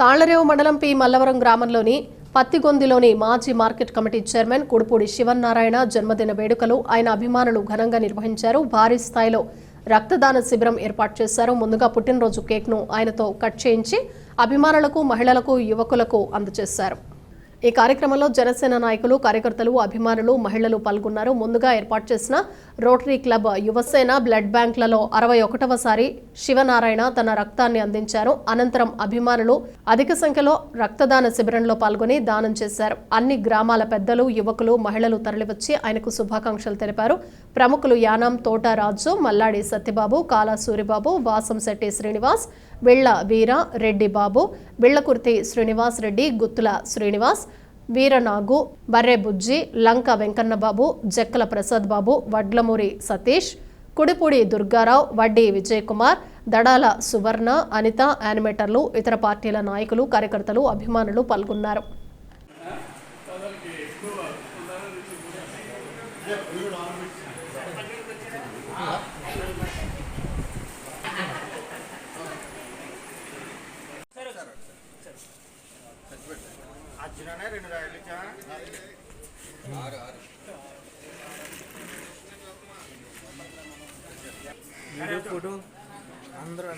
తాళ్ళరేవు మండలం పి. మల్లవరం గ్రామంలోని పత్తిగొందిలోని మాజీ market committee chairman Kudupudi Sivannarayana జన్మదిన వేడుకలు ఆయన అభిమానులు ఘనంగా నిర్వహించారు. భారీ స్థాయిలో రక్తదాన శిబిరం ఏర్పాటు చేశారు. ముందుగా పుట్టినరోజు కేక్ను ఆయనతో కట్ చేయించి అభిమానులకు మహిళలకు యువకులకు అందజేశారు. ఈ కార్యక్రమంలో జనసేన నాయకులు కార్యకర్తలు అభిమానులు మహిళలు పాల్గొన్నారు. ముందుగా ఏర్పాటు చేసిన రోటరీ క్లబ్ యువసేన బ్లడ్ బ్యాంక్లలో అరవై ఒకటవసారి శివనారాయణ తన రక్తాన్ని అందించారు. అనంతరం అభిమానులు అధిక సంఖ్యలో రక్తదాన శిబిరంలో పాల్గొని దానం చేశారు. అన్ని గ్రామాల పెద్దలు యువకులు మహిళలు తరలివచ్చి ఆయనకు శుభాకాంక్షలు తెలిపారు. ప్రముఖులు యానాం తోట రాజు మల్లాడి సత్యబాబు కాలా సూరిబాబు వాసం శెట్టి శ్రీనివాస్ బిళ్ళ వీర రెడ్డి బాబు బిళ్ళకుర్తి శ్రీనివాస్ రెడ్డి గుత్తుల శ్రీనివాస్ వీరనాగు బర్రె బుజ్జి లంక వెంకన్నబాబు జక్కల ప్రసాద్ బాబు వడ్లమూరి సతీష్ కుడిపూడి దుర్గారావు వడ్డీ విజయకుమార్ దడాల సువర్ణ అనిత యానిమేటర్లు ఇతర పార్టీల నాయకులు కార్యకర్తలు అభిమానులు పాల్గొన్నారు. రెండు రాయలు ఇచ్చా ఫోటో అందరూ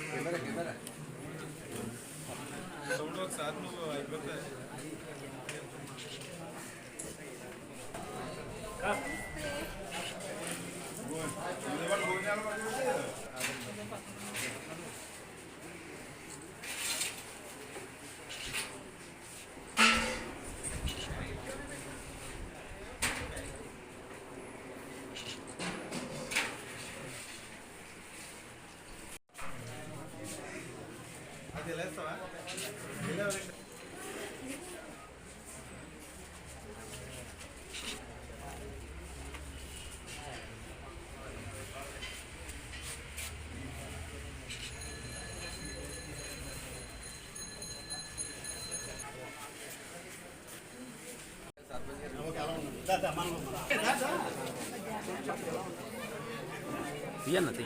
అది లేస్తావా తీయన్నది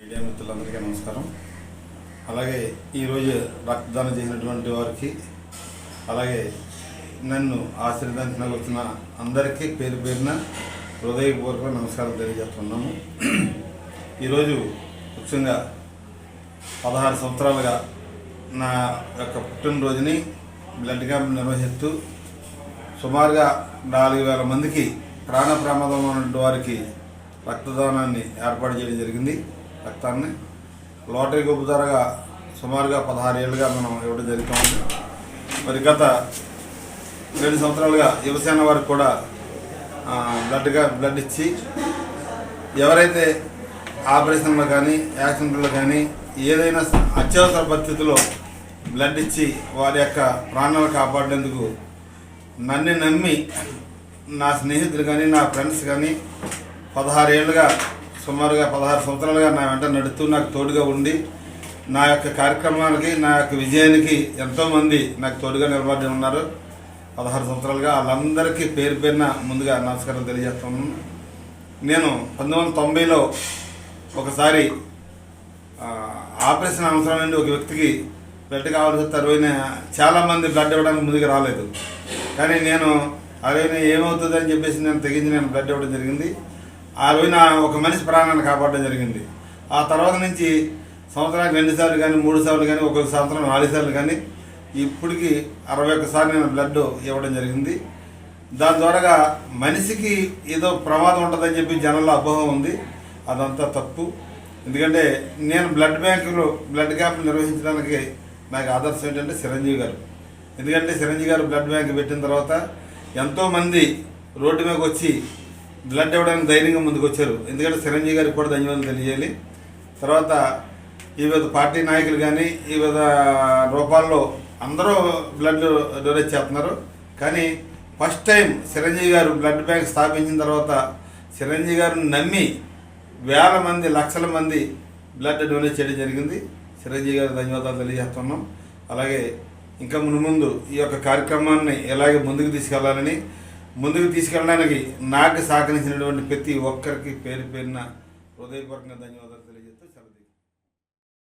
మీడియా మిత్రులందరికీ నమస్కారం. అలాగే ఈరోజు రక్తదానం చేసినటువంటి వారికి అలాగే నన్ను ఆశీర్వదించడానికి వచ్చిన అందరికీ పేరు పేరున హృదయపూర్వక నమస్కారం తెలియజేస్తున్నాము. ఈరోజు ముఖ్యంగా పదహారు సంవత్సరాలుగా నా యొక్క పుట్టినరోజుని బ్లడ్ క్యాంప్ నిర్వహిస్తూ సుమారుగా నాలుగు వేల మందికి ప్రాణ ప్రమాదంలో ఉన్న వారికి రక్తదానాన్ని ఏర్పాటు చేయడం జరిగింది. రక్తాన్ని లోటరీ గొప్ప ధరగా సుమారుగా పదహారు ఏళ్ళుగా మనం ఇవ్వడం జరుగుతుంది మరి గత రెండు సంవత్సరాలుగా యువసేన వారికి కూడా బ్లడ్గా బ్లడ్ ఇచ్చి ఎవరైతే ఆపరేషన్లో కానీ యాక్సిడెంట్లో కానీ ఏదైనా అత్యవసర పరిస్థితుల్లో బ్లడ్ ఇచ్చి వారి యొక్క ప్రాణాలు కాపాడేందుకు నన్ను నమ్మి నా స్నేహితులు కానీ నా ఫ్రెండ్స్ కానీ పదహారు ఏళ్ళుగా సుమారుగా పదహారు సంవత్సరాలుగా నా వెంట నడుస్తూ నాకు తోడుగా ఉండి నా యొక్క కార్యక్రమాలకి నా యొక్క విజయానికి ఎంతోమంది నాకు తోడుగా నిలబడి ఉన్నారు. పదహారు సంవత్సరాలుగా వాళ్ళందరికీ పేరు పేరున ముందుగా నమస్కారం తెలియజేస్తున్నాను. నేను పంతొమ్మిది వందల తొంభైలో ఒకసారి ఆపరేషన్ అవసరమైన ఒక వ్యక్తికి బ్లడ్ కావాల్సి వస్తే అరవైన చాలామంది బ్లడ్ ఇవ్వడానికి ముందుకు రాలేదు. కానీ నేను అరవైన ఏమవుతుంది అని చెప్పేసి నేను తెగించి నేను బ్లడ్ ఇవ్వడం జరిగింది. ఆ రోజున ఒక మనిషి ప్రాణాన్ని కాపాడడం జరిగింది. ఆ తర్వాత నుంచి సంవత్సరానికి రెండు సార్లు కానీ మూడు సార్లు కానీ ఒక్కొక్క సంవత్సరం నాలుగు సార్లు కానీ ఇప్పటికి అరవై ఒక్కసారి నేను బ్లడ్ ఇవ్వడం జరిగింది. దాని ద్వారా మనిషికి ఏదో ప్రమాదం ఉంటుందని చెప్పి జనంలో అపోహం ఉంది. అదంతా తప్పు. ఎందుకంటే నేను బ్లడ్ బ్యాంకులో బ్లడ్ క్యాంప్ నిర్వహించడానికి నాకు ఆదర్శం ఏంటంటే చిరంజీవి గారు. ఎందుకంటే చిరంజీవి గారు బ్లడ్ బ్యాంక్ పెట్టిన తర్వాత ఎంతోమంది రోడ్డు మీదకి వచ్చి బ్లడ్ ఇవ్వడానికి ధైర్యంగా ముందుకు వచ్చారు. ఎందుకంటే చిరంజీవి గారికి కూడా ధన్యవాదాలు తెలియజేయాలి తర్వాత వివిధ పార్టీ నాయకులు కానీ వివిధ రూపాల్లో అందరూ బ్లడ్ డొనేట్ చేస్తున్నారు. కానీ ఫస్ట్ టైం చిరంజీవి గారు బ్లడ్ బ్యాంక్ స్థాపించిన తర్వాత చిరంజీవి గారిని నమ్మి వేల మంది లక్షల మంది బ్లడ్ డొనేట్ చేయడం జరిగింది. చిరంజీవి గారు ధన్యవాదాలు తెలియజేస్తున్నాం. అలాగే ఇంకా మును ముందు ఈ యొక్క కార్యక్రమాన్ని ఎలాగే ముందుకు తీసుకెళ్ళాలని ముందుకు తీసుకెళ్ళడానికి నాకు సహకరించినటువంటి ప్రతి ఒక్కరికి పేరు పేరున హృదయపూర్వకంగా ధన్యవాదాలు.